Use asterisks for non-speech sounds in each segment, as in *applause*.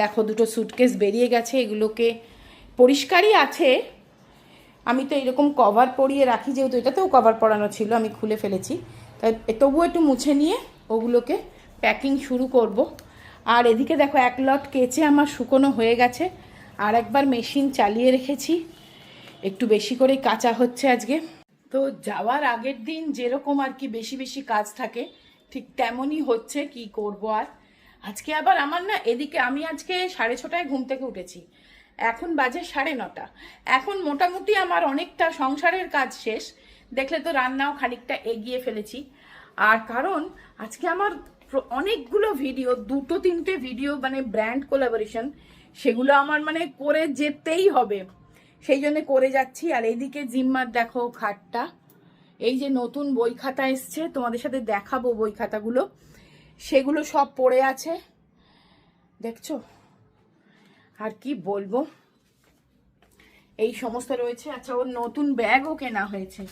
দেখো দুটো সুটকেস বেরিয়ে গেছে, এগুলোকে পরিষ্কারই আছে। আমি তো এরকম কভার পরিয়ে রাখি, যেহেতু এটাতেও কভার পরানো ছিল, আমি খুলে ফেলেছি। তাই তবুও একটু মুছে নিয়ে ওগুলোকে প্যাকিং শুরু করব। আর এদিকে দেখো এক লট কেচে আমার শুকনো হয়ে গেছে। আর একবার মেশিন চালিয়ে রেখেছি। একটু বেশি করেই কাঁচা হচ্ছে আজকে। তো যাওয়ার আগের দিন যেরকম আর কি বেশি বেশি কাজ থাকে, ঠিক তেমনই হচ্ছে, কি করব আর? আজকে আবার আমার না এদিকে, আমি আজকে সাড়ে ছটায় ঘুম থেকে উঠেছি। এখন বাজে সাড়ে নটা। এখন মোটামুটি আমার অনেকটা সংসারের কাজ শেষ। দেখলে তো রান্নাও খানিকটা এগিয়ে ফেলেছি। আর কারণ, আজকে আমার অনেকগুলো ভিডিও দুটো তিনটে ভিডিও মানে ব্র্যান্ড কোলাবোরেশন সেগুলো আমার মানে করে যেতেই হবে। সেই জন্য করে যাচ্ছি। আর এইদিকে জিম্মার দেখো খাটটা। এই যে নতুন বই খাতা এসছে, তোমাদের সাথে দেখাবো বই খাতাগুলো। সেগুলো সব পড়ে আছে। দেখছ? আর কি বলব? এই সমস্ত রয়েছে। আচ্ছা ওর নতুন ব্যাগও কেনা হয়েছে।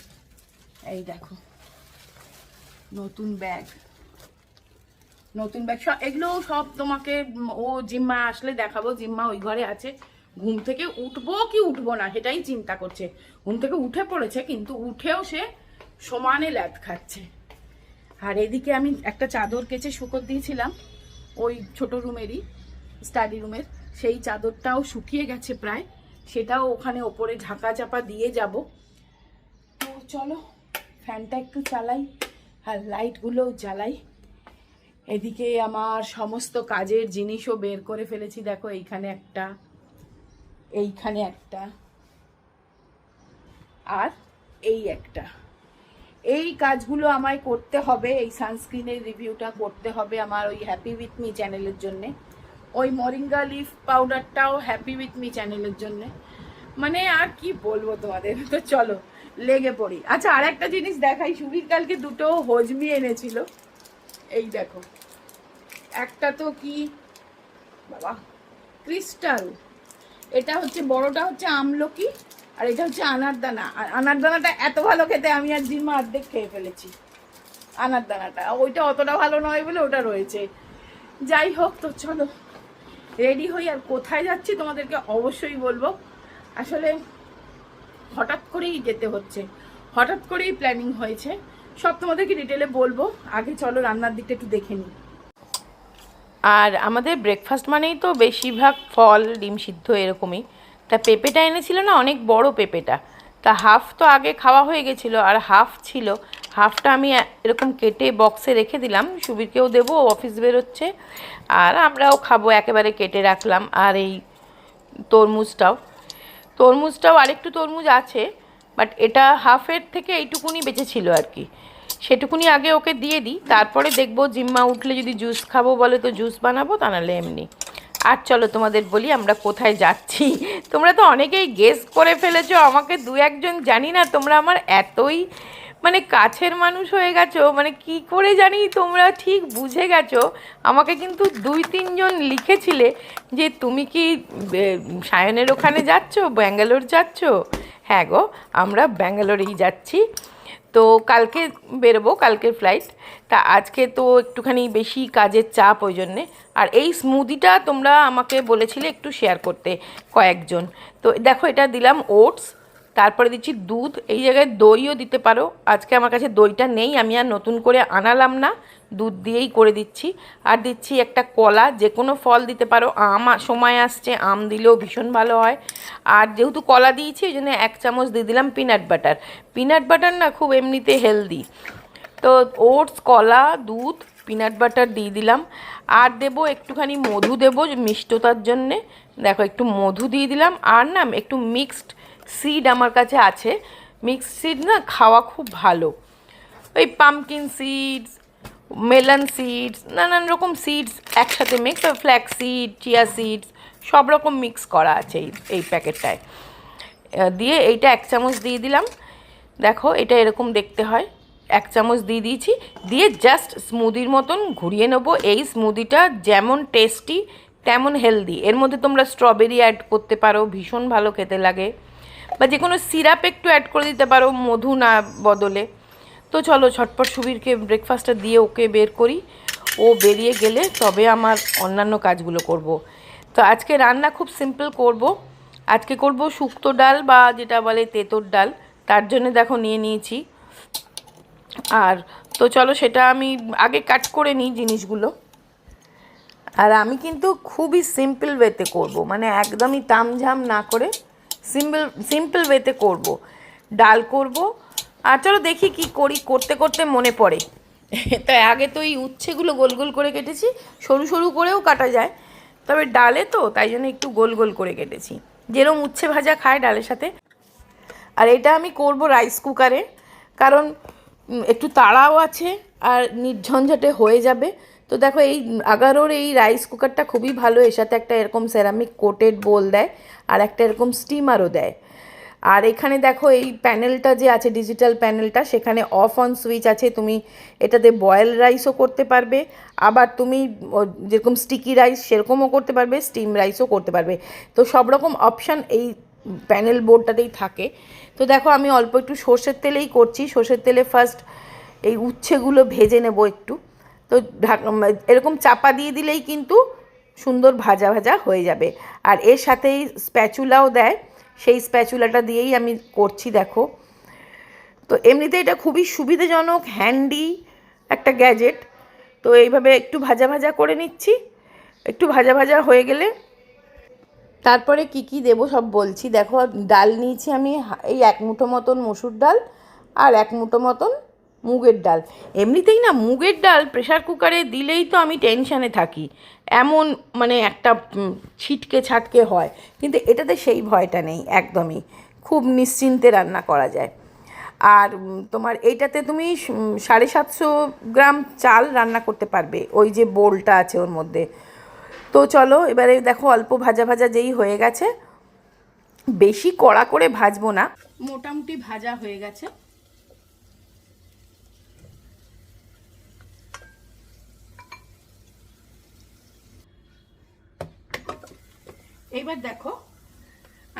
এই দেখো। নতুন ব্যাগ। নতুন ব্যাগ সব এগুলো সব তোমাকে ও জিম্মা আসলে দেখাবো। জিম্মা ওই ঘরে আছে। ঘুম থেকে উঠবো কি উঠবো না, সেটাই চিন্তা করছে। ঘুম থেকে উঠে পড়েছে, কিন্তু উঠেও সে সমানে ল্যাদ খাচ্ছে। আর এদিকে আমি একটা চাদর কেচে শুকোত দিয়েছিলাম, ওই ছোট রুমেরই স্টাডি রুমের। সেই চাদরটাও শুকিয়ে গেছে প্রায়। সেটাও ওখানে ওপরে ঢাকা চাপা দিয়ে যাব। তো চলো, ফ্যানটা একটু চালাই আর লাইটগুলোও জ্বালাই। এদিকে আমার সমস্ত কাজের জিনিসও বের করে ফেলেছি। দেখো, এইখানে একটা এইখানে একটা, আর এই একটা। এই কাজগুলো আমায় করতে হবে, এই সানস্ক্রিনের রিভিউটা করতে হবে আমার ওই হ্যাপি উইথ মি চ্যানেলের জন্যে। ওই মরিঙ্গা লিফ পাউডারটাও হ্যাপি উইথ মি চ্যানেলের জন্যে। মানে আর কি বলব তোমাদের? তো চলো, লেগে পড়ি। আচ্ছা আর একটা জিনিস দেখাই। সুবীর কালকে দুটো হজমি এনেছিল। এই দেখো। একটা তো কি? বাবা ক্রিস্টাল এটা হচ্ছে, বড়টা হচ্ছে আমলকি। আর এটা হচ্ছে আনারদানা আর আনারদানাটা এত ভালো খেতে, আমি আর জিম্মা অর্ধেক খেয়ে ফেলেছি। আনারদানাটা ওইটা অতটা ভালো নয় বলে ওটা রয়েছে। যাই হোক তো চলো, রেডি হই। আর কোথায় যাচ্ছি তোমাদেরকে অবশ্যই বলব। আসলে হঠাৎ করেই যেতে হচ্ছে। হঠাৎ করেই প্ল্যানিং হয়েছে। সব তোমাদেরকে ডিটেলে বলব। আগে চলো রান্নার দিকটা একটু দেখে নিই। আর আমাদের ব্রেকফাস্ট মানেই তো বেশিরভাগ ফল, ডিম সিদ্ধ এরকমই। তা পেঁপেটা এনেছিল না, অনেক বড় পেঁপেটা। তা হাফ তো আগে খাওয়া হয়ে গেছিল আর হাফ ছিল। হাফটা আমি এরকম কেটে বক্সে রেখে দিলাম। সুবীরকেও দেবো অফিস বেরোচ্ছে। আর আমরাও খাব, একেবারে কেটে রাখলাম। আর এই তরমুজটাও। তরমুজটাও আরেকটু তরমুজ আছে বাট এটা হাফের থেকে এইটুকুনি বেঁচে ছিল আর কি। সেটুকুনি আগে ওকে দিয়ে দিই, তারপরে দেখব জিম্মা উঠলে যদি জুস খাব বলে তো জুস বানাবো, তা নাহলে এমনি। আর চলো তোমাদের বলি আমরা কোথায় যাচ্ছি। তোমরা তো অনেকেই গেস করে ফেলেছো, আমাকে দু একজন জানি না, তোমরা আমার এতই মানে কাছের মানুষ হয়ে গেছো মানে কি করে জানি তোমরা ঠিক বুঝে গেছো। আমাকে কিন্তু দুই তিনজন লিখেছিলে যে তুমি কি সায়নের ওখানে যাচ্ছ, ব্যাঙ্গালোর যাচ্ছ? হ্যাঁ গো, আমরা ব্যাঙ্গালোরেই যাচ্ছি। তো কালকে বেরোবো, কালকের ফ্লাইট তা আজকে তো একটুখানি বেশি কাজের চাপ ওই জন্যে। আর এই স্মুদিটা তোমরা আমাকে বলেছিলে একটু শেয়ার করতে কয়েকজন। তো দেখো এটা দিলাম ওটস তারপরে দিচ্ছি দুধ। এই জায়গায় দইও দিতে পারো। আজকে আমার কাছে দইটা নেই, আমি আর নতুন করে আনালাম না। দুধ দিয়েই করে দিচ্ছি। আর দিচ্ছি একটা কলা যে কোনো ফল দিতে পারো। আম সময় আসছে, আম দিলেও ভীষণ ভালো হয়। আর যেহেতু কলা দিয়েছি ওই জন্য এক চামচ দিয়ে দিলাম পিনাট বাটার পিনাট বাটার না, খুব এমনিতে হেলদি তো ওটস, কলা, দুধ পিনাট বাটার দিয়ে দিলাম। আর দেবো একটুখানি মধু দেবো মিষ্টতার জন্যে। দেখো একটু মধু দিয়ে দিলাম। আর না, একটু মিক্সড সিড আমার কাছে আছে। মিক্সড সিড না, খাওয়া খুব ভালো। ওই পামকিন সিডস মেলন সিডস নানান রকম সিডস একসাথে mix flax seed chia seeds সব রকম মিক্স করা আছে এই এই প্যাকেটটায়। দিয়ে এইটা এক চামচ দিয়ে দিলাম। দেখো, এটা এরকম দেখতে হয়। এক চামচ দিয়ে দিয়েছি। দিয়ে জাস্ট স্মুদির মতন ঘুরিয়ে নেব। এই স্মুদিটা যেমন টেস্টি তেমন হেলদি এর মধ্যে তোমরা স্ট্রবেরি অ্যাড করতে পারো, ভীষণ ভালো খেতে লাগে। বা যে কোনো সিরাপ একটু অ্যাড করে দিতে পারো, মধু না বদলে। তো চলো, ঝটপট সুবীরকে ব্রেকফাস্টটা দিয়ে ওকে বের করি। ও বেরিয়ে গেলে তবে আমার অন্যান্য কাজগুলো করব। তো আজকে রান্না খুব সিম্পল করব। আজকে করব শুক্তো ডাল বা যেটা বলে তেঁতোর ডাল। তার জন্য দেখো নিয়ে নিয়েছি। আর তো চলো, সেটা আমি আগে কাট করে নিই জিনিসগুলো। আর আমি কিন্তু খুবই সিম্পল ওয়েতে করব। মানে একদমই তামঝাম না করে সিম্পল সিম্পল ওয়েতে করব। ডাল করব। আর চলো দেখি কি করি, করতে করতে মনে পড়ে। *laughs* তাই আগে তো এই উচ্ছেগুলো গোল গোল করে কেটেছি। সরু সরু করেও কাটা যায়। তবে ডালে তো, তাই জন্য একটু গোল গোল করে কেটেছি। যেরকম উচ্ছে ভাজা খায় ডালের সাথে। আর এটা আমি করব রাইস কুকারে কারণ একটু তাড়াও আছে, আর নির্ঝঞ্ঝাটে হয়ে যাবে। তো দেখো এই আগারোর এই রাইস কুকারটা খুবই ভালো, এর সাথে একটা এরকম সেরামিক কোটেড বোল দেয় আর একটা এরকম স্টিমারও দেয়। আর এখানে দেখো এই প্যানেলটা যে আছে ডিজিটাল প্যানেলটা সেখানে অফ অন সুইচ আছে, তুমি এটাতে বয়েল রাইসও করতে পারবে, আবার তুমি যেরকম স্টিকি রাইস সেরকমও করতে পারবে স্টিম রাইসও করতে পারবে। তো সব রকম অপশান এই প্যানেল বোর্ডটাতেই থাকে। তো দেখো আমি অল্প একটু সর্ষের তেলেই করছি, সর্ষের তেলে ফার্স্ট এই উচ্ছেগুলো ভেজে নেব একটু। তো ঢাক এরকম চাপা দিয়ে দিলেই কিন্তু সুন্দর ভাজা ভাজা হয়ে যাবে। আর এর সাথেই স্প্যাচুলাও দেয়। সেই স্প্যাচুলাটা দিয়েই আমি করছি, দেখো। তো এমনিতে এটা খুবই সুবিধাজনক হ্যান্ডি একটা গ্যাজেট তো এইভাবে একটু ভাজা ভাজা করে নিচ্ছি। একটু ভাজা ভাজা হয়ে গেলে তারপরে কি কি দেবো সব বলছি। দেখো, ডাল নিয়েছি আমি এই এক মুঠো মতন মসুর ডাল আর এক মুঠো মতন মুগের ডাল। এমনিতেই না মুগের ডাল প্রেশার কুকারে দিলেই তো আমি টেনশানে থাকি। এমন মানে একটা ছিটকে ছাটকে হয়। কিন্তু এটাতে সেই ভয়টা নেই, একদমই। খুব নিশ্চিন্তে রান্না করা যায়। আর তোমার এইটাতে তুমি সাড়ে সাতশো গ্রাম চাল রান্না করতে পারবে, ওই যে বোলটা আছে ওর মধ্যে। তো চলো, এবারে দেখো অল্প ভাজা ভাজা যেই হয়ে গেছে, বেশি কড়া করে ভাজবো না। মোটামুটি ভাজা হয়ে গেছে। এবার দেখো,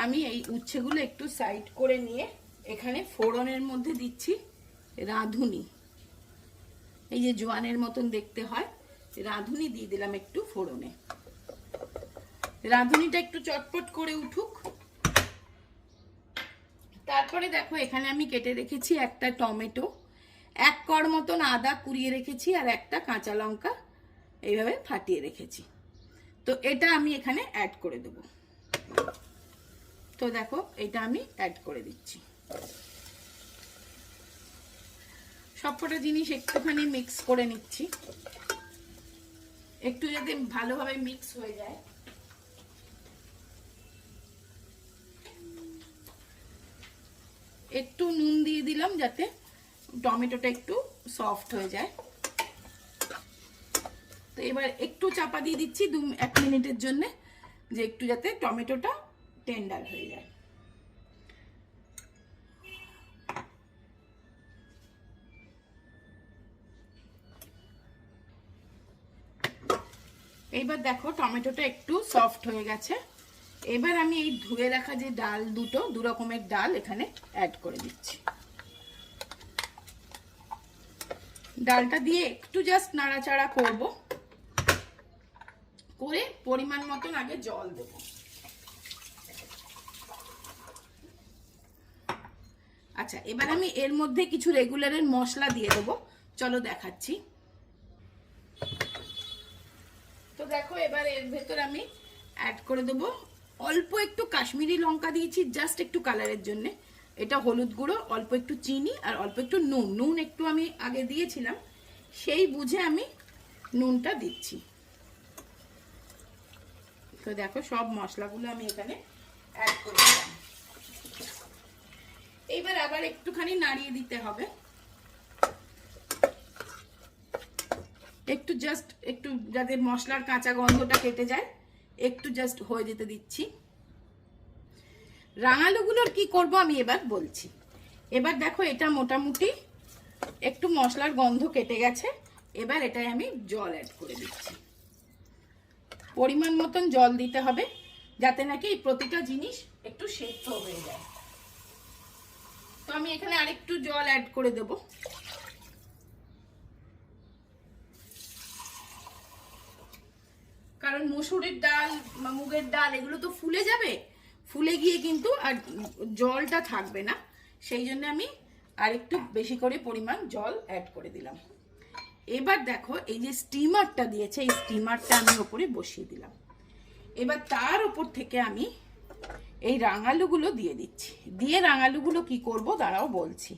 আমি এই উচ্ছেগুলো একটু সাইড করে নিয়ে এখানে ফোড়নের মধ্যে দিচ্ছি রাঁধুনি। এই যে জোয়ানের মতন দেখতে হয়, রাঁধুনি দিয়ে দিলাম একটু ফোড়নে। রাঁধুনিটা একটু চটপট করে উঠুক। তারপরে দেখো, এখানে আমি কেটে রেখেছি একটা টমেটো। এক কর মতন আদা কুড়িয়ে রেখেছি আর একটা কাঁচা লঙ্কা এইভাবে ফাটিয়ে রেখেছি। তো এটা আমি এখানে অ্যাড করে দেব। তো দেখো, এটা আমি অ্যাড করে দিচ্ছি। সবকটা জিনিস একটুখানি মিক্স করে নিচ্ছি। একটু যাতে ভালোভাবে মিক্স হয়ে যায়। একটু নুন দিয়ে দিলাম যাতে টমেটোটা একটু সফট হয়ে যায়। তো এবার একটু চাপা দিয়ে দিচ্ছি দু এক মিনিটের জন্যে, যে একটু যাতে টমেটোটা টেন্ডার হয়ে যায়। এইবার দেখো টমেটোটা একটু সফট হয়ে গেছে। এবার আমি এই ধুয়ে রাখা যে ডাল দুটো, দু রকমের ডাল এখানে অ্যাড করে দিচ্ছি। ডালটা দিয়ে একটু জাস্ট নাড়াচাড়া করব। করে পরিমাণ মতন আগে জল দেব। আচ্ছা এবার আমি এর মধ্যে কিছু রেগুলারের মশলা দিয়ে দেবো। চলো দেখাচ্ছি। তো দেখো, এবার এর ভেতর আমি অ্যাড করে দেবো। অল্প একটু কাশ্মীরি লঙ্কা দিয়েছি জাস্ট একটু কালারের জন্য। এটা হলুদ গুঁড়ো, অল্প একটু চিনি আর অল্প একটু নুন। নুন একটু আমি আগে দিয়েছিলাম, সেই বুঝে আমি নুনটা দিচ্ছি। তো দেখো, সব মশলাগুলো আমি এখানে অ্যাড করে দিলাম। এইবার আবার একটুখানি নাড়িয়ে দিতে হবে। একটু জাস্ট একটু যাতে মশলার কাঁচা গন্ধটা কেটে যায়, একটু জাস্ট হয়ে যেতে দিচ্ছি। রাঙালুগুলোর কি করব আমি এবার বলছি। এবার দেখো, এটা মোটামুটি একটু মশলার গন্ধ কেটে গেছে। এবার এটাই আমি জল অ্যাড করে দিচ্ছি। পরিমাণ মতন জল দিতে হবে, যাতে নাকি এই প্রতিটা জিনিস একটু সেদ্ধ হয়ে যায়। তো আমি এখানে আরেকটু জল অ্যাড করে দেবো। কারণ মসুরের ডাল বা মুগের ডাল, এগুলো তো ফুলে যাবে। ফুলে গিয়ে কিন্তু আর জলটা থাকবে না। সেই জন্য আমি আরেকটু বেশি করে পরিমাণ জল অ্যাড করে দিলাম। এবার দেখো, এই যে স্টিমারটা দিয়েছে, এই স্টিমারটা আমি ওপরে বসিয়ে দিলাম। এবার তার উপর থেকে আমি এই রাঙালুগুলো দিয়ে দিচ্ছি। দিয়ে রাঙালুগুলো কি করব? দাঁড়াও, বলছি।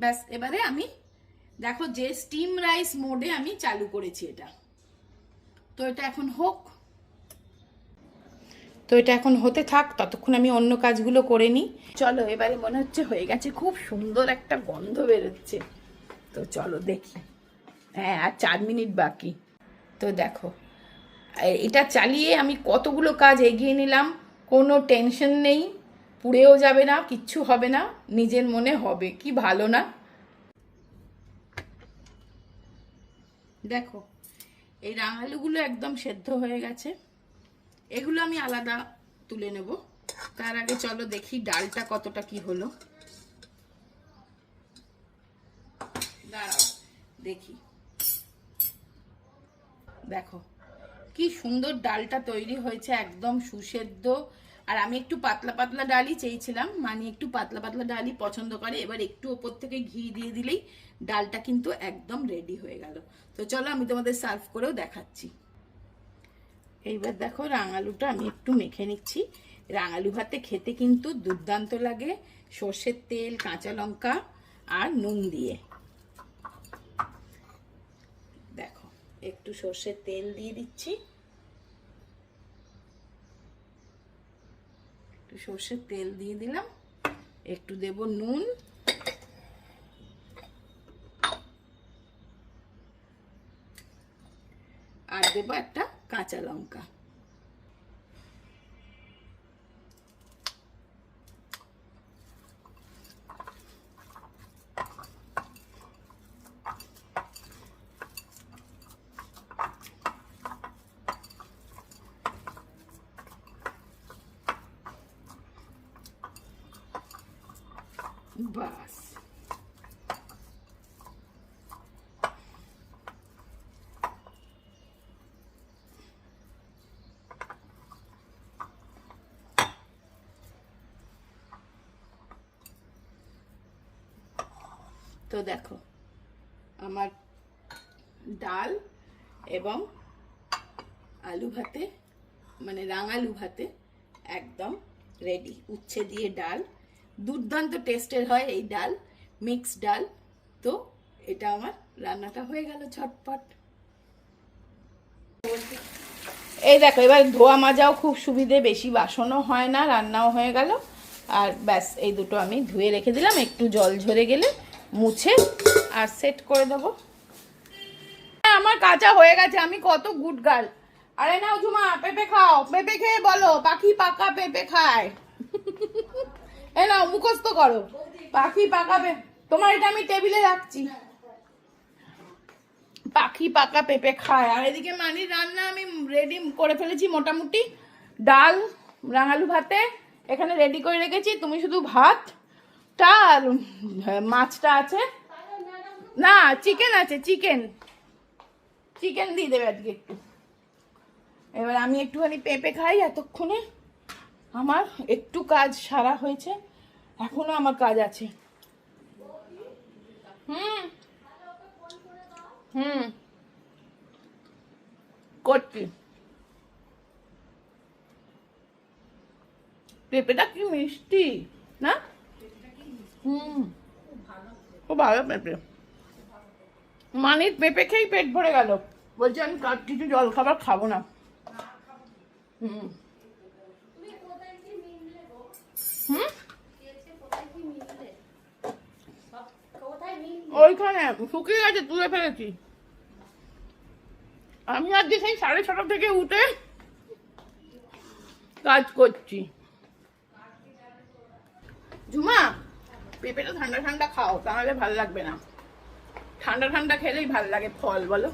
ব্যাস, এবারে আমি দেখো, যে স্টিম রাইস মোডে আমি চালু করেছি এটা। তো এটা এখন হোক। তো এটা এখন হতে থাক, ততক্ষণ আমি অন্য কাজগুলো করে নিই। চলো, এবারে মনে হচ্ছে হয়ে গেছে, খুব সুন্দর একটা গন্ধ বেরোচ্ছে। তো চলো দেখি। হ্যাঁ আর চার মিনিট বাকি। তো দেখো এটা চালিয়ে আমি কতগুলো কাজ এগিয়ে নিলাম, কোনো টেনশন নেই, পুড়েও যাবে না, কিচ্ছু হবে না, নিজের মনে হবে, কি ভালো না। দেখো, এই রাঙালুগুলো একদম সেদ্ধ হয়ে গেছে। এগুলো আমি আলাদা তুলে নেব। তার আগে চলো দেখি ডালটা কতটা কি হলো। দেখি। দেখো, কি সুন্দর ডালটা তৈরি হয়েছে, একদম সুসেদ্ধ। আর আমি একটু পাতলা পাতলা ডালই চেয়েছিলাম মানে একটু পাতলা পাতলা ডালই পছন্দ করে। এবার একটু ওপর থেকে ঘি দিয়ে দিলেই ডালটা কিন্তু একদম রেডি হয়ে গেল। তো চলো আমি তোমাদের সার্ভ করেও দেখাচ্ছি। এইবার দেখো রাঙালুটা আমি একটু মেখে নিচ্ছি। রাঙালু ভাতে খেতে কিন্তু দুর্দান্ত লাগে। সর্ষের তেল, কাঁচা লঙ্কা আর নুন দিয়ে। দেখো, একটু সর্ষের তেল দিয়ে দিচ্ছি। একটু সর্ষের তেল দিয়ে দিলাম। একটু দেব নুন। আর দেবো একটা কাঁচা লঙ্কা। বাস তো দেখো, আমার ডাল এবং আলু ভাতে মানে রাঙালু ভাতে একদম রেডি উচ্ছে দিয়ে ডাল। দুর্দান্ত টেস্টের হয় এই ডাল মিক্স ডাল। তো এটা আমার রান্নাটা হয়ে গেল ঝটপট। এই দেখো, এবার ধোয়া মাজাও খুব সুবিধে, বেশি বাসনও হয় না, রান্নাও হয়ে গেল। আর ব্যাস, এই দুটো আমি ধুয়ে রেখে দিলাম, একটু জল ঝরে গেলে। মুছে আর সেট করে দেবো। হ্যাঁ, আমার কাঁচা হয়ে গেছে আমি কত গুড গার্ল আরে নাও ঝুমা পেঁপে খাও। পেঁপে খেয়ে বলো পাখি পাকা পেঁপে খায়। এ নাও মুখস্থ করো। পাখি পাকা পে তোমার এটা আমি টেবিলে রাখছি। পাখি পাকা পেঁপে খায়। আর এদিকে মানির রান্না আমি রেডি করে ফেলেছি মোটামুটি। ডাল রাঙালু ভাতে এখানে রেডি করে রেখেছি। তুমি শুধু ভাতটা উম, মাছটা আছে। না চিকেন আছে চিকেন চিকেন দিয়ে দেবে আজকে একটু। এবার আমি একটুখানি পেঁপে খাই এতক্ষণে। আমার একটু কাজ সারা হয়েছে। এখনও আমার কাজ আছে। হুম। হুম। করছি। পেঁপেটা কি মিষ্টি না? হুম। খুব ভালো পেঁপে। মানির পেঁপে খেয়েই পেট ভরে গেল। বলছে আমি কার কিছু জল খাবার খাব না। হুম। হুম? ওইখানে শুকিয়ে গেছে তুলে ফেলেছি। আমি আজকে সেই সাড়ে ছটা থেকে উঠে কাজ করছি। ঝুমা পেঁপেটা ঠান্ডা ঠান্ডা খাও তাহলে ভালো লাগবে না। ঠান্ডা ঠান্ডা খেলেই ভালো লাগে ফল বলো।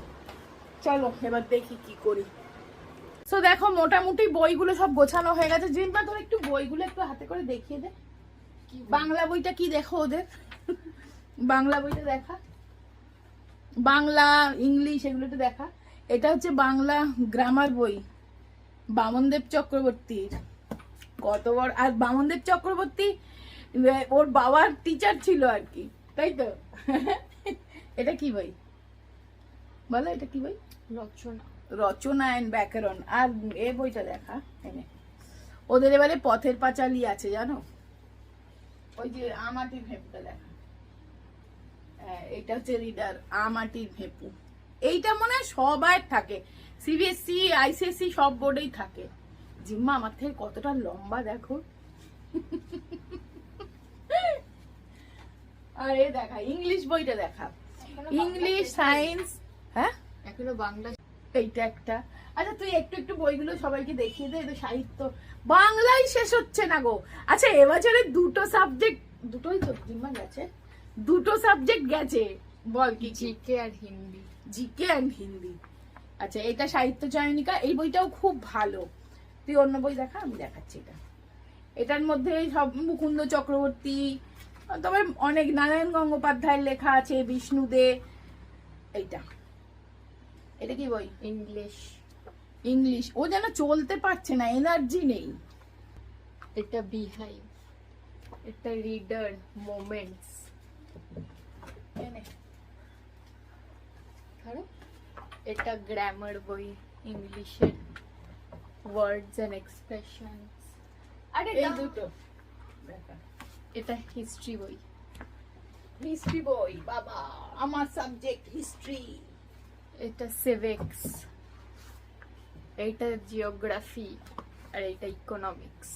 চলো এবার দেখি কি করি। তো দেখো মোটামুটি বইগুলো সব গোছানো হয়ে গেছে। জিনপা তোর একটু বইগুলো একটু হাতে করে দেখিয়ে দে। বাংলা বইটা কি দেখো ওদের? বাংলা বইটা দেখা। বাংলা ইংলিশ এগুলো একটু দেখা। এটা হচ্ছে বাংলা গ্রামার বই বামনদেব চক্রবর্তীর। কত বড় আর বামনদেব চক্রবর্তী ওর বাবার টিচার ছিল আর কি তাই তো? এটা কি বই? বলো এটা কি বই? রচনা। রচনা অ্যান্ড ব্যাকরণ। আর এ বইটা দেখা এনে ওদের এবারে পথের পাঁচালি আছে জানো? ওই যে আমাটির ভেপুটা দেখা। এটা হচ্ছে রিডার আমাটির ভেপু। এইটা মনে হয় সবার থাকে। সিবিএসসি আইসিএসসি সব বোর্ডেই থাকে। জিম্মা আমার থেকে কতটা লম্বা দেখো। আর এ দেখা ইংলিশ বইটা দেখা। ইংলিশ সায়েন্স হ্যাঁ? এখনও বাংলা এইটা একটা। আচ্ছা তুই একটু একটু বইগুলো সবাইকে দেখিয়ে দে এটা সাহিত্য। বাংলাই শেষ হচ্ছে না গো। আচ্ছা এবছরে দুটো সাবজেক্ট দুটোই তো দুটো সাবজেক্ট গেছে। বল কি কি? জিকে আর হিন্দি। GK and Hindi. আচ্ছা এটা সাহিত্য চয়নিকা এই বইটাও খুব ভালো। তুই অন্য বই দেখা আমি দেখাচ্ছি এটা। এটার মধ্যে সব মুকুন্দ চক্রবর্তী তবে অনেক নারায়ণ গঙ্গোপাধ্যায়ের লেখা আছে বিষ্ণু দে এইটা। এটা কি বই? ইংলিশ। ইংলিশ। ও যেন চলতে পারছে না এনার্জি নেই। এটা বিহাইভ এটা রিডার মোমেন্টস এটা গ্রামার বই ইংলিশের ওয়ার্ডস এন্ড এক্সপ্রেশনস আরে এই দুটো। দেখা এটা হিস্ট্রি বই। হিস্ট্রি বই বাবা আমার সাবজেক্ট হিস্ট্রি এটা সিভিক্স এটা জিওগ্রাফি আর এটা ইকোনমিক্স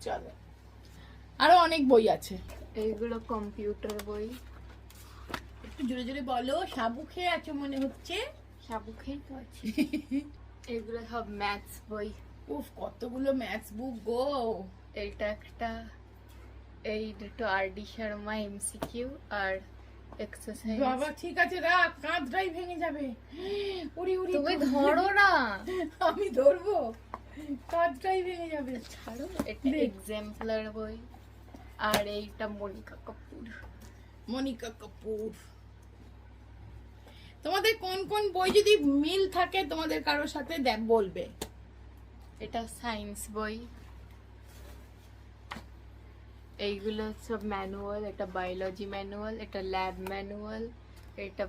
চলো। আরও অনেক বই আছে। এইগুলো কম্পিউটার বই। একটু জোরে জোরে বলো সাবু খেয়ে আছো মনে হচ্ছে? সাবু খেয়ে তো আছে। *laughs* এগুলো সব ম্যাথস বই। উফ কতগুলো ম্যাথস বুক গো। এইটা একটা এই দুটো আর ডি শর্মা এমসিকিউ আর এক্সারসাইজ বাবা ঠিক আছে রাখ কাঁধটাই ভেঙে যাবে। উড়ি উড়ি তুমি ধরো। না। আমি ধরবো। কাঁধটাই ভেঙে যাবে। ছাড়ো এটা। এক্সাম্পলার বই। আর এইটা মনিকা কাপুর। মনিকা কাপুর। তোমাদের কোন কোন বই যদি মিল থাকে তোমাদের কারোর সাথে দেখ বলবে। এটা সায়েন্স বই। এইগুলো সব ম্যানুয়াল এটা বায়োলজি ম্যানুয়াল এটা ল্যাব ম্যানুয়াল এটা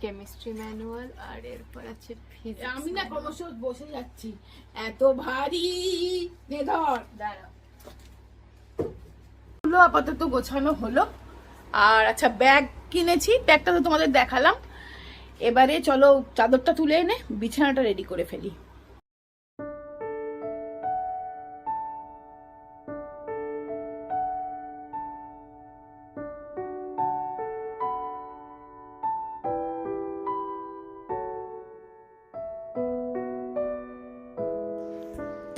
কেমিস্ট্রি ম্যানুয়াল আর এরপর আছে ফিজিক্স আমি না ক্রমশ বসে যাচ্ছি। এত ভারী! নে ধর। দাঁড়াও। গুলো আপাতত গোছানো হলো। আর আচ্ছা ব্যাগ কিনেছি। ব্যাগটা তো তোমাদের দেখালাম। এবারে চলো চাদরটা তুলে এনে বিছানাটা রেডি করে ফেলি।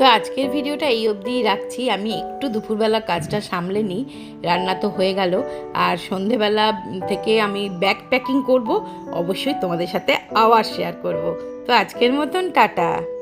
তো আজকের ভিডিওটা এই অবধিই রাখছি। আমি একটু দুপুরবেলা কাজটা সামলে নিই। রান্না তো হয়ে গেল। আর সন্ধেবেলা থেকে আমি ব্যাগ প্যাকিং করব। অবশ্যই তোমাদের সাথে আওয়ার শেয়ার করব। তো আজকের মতন, টাটা।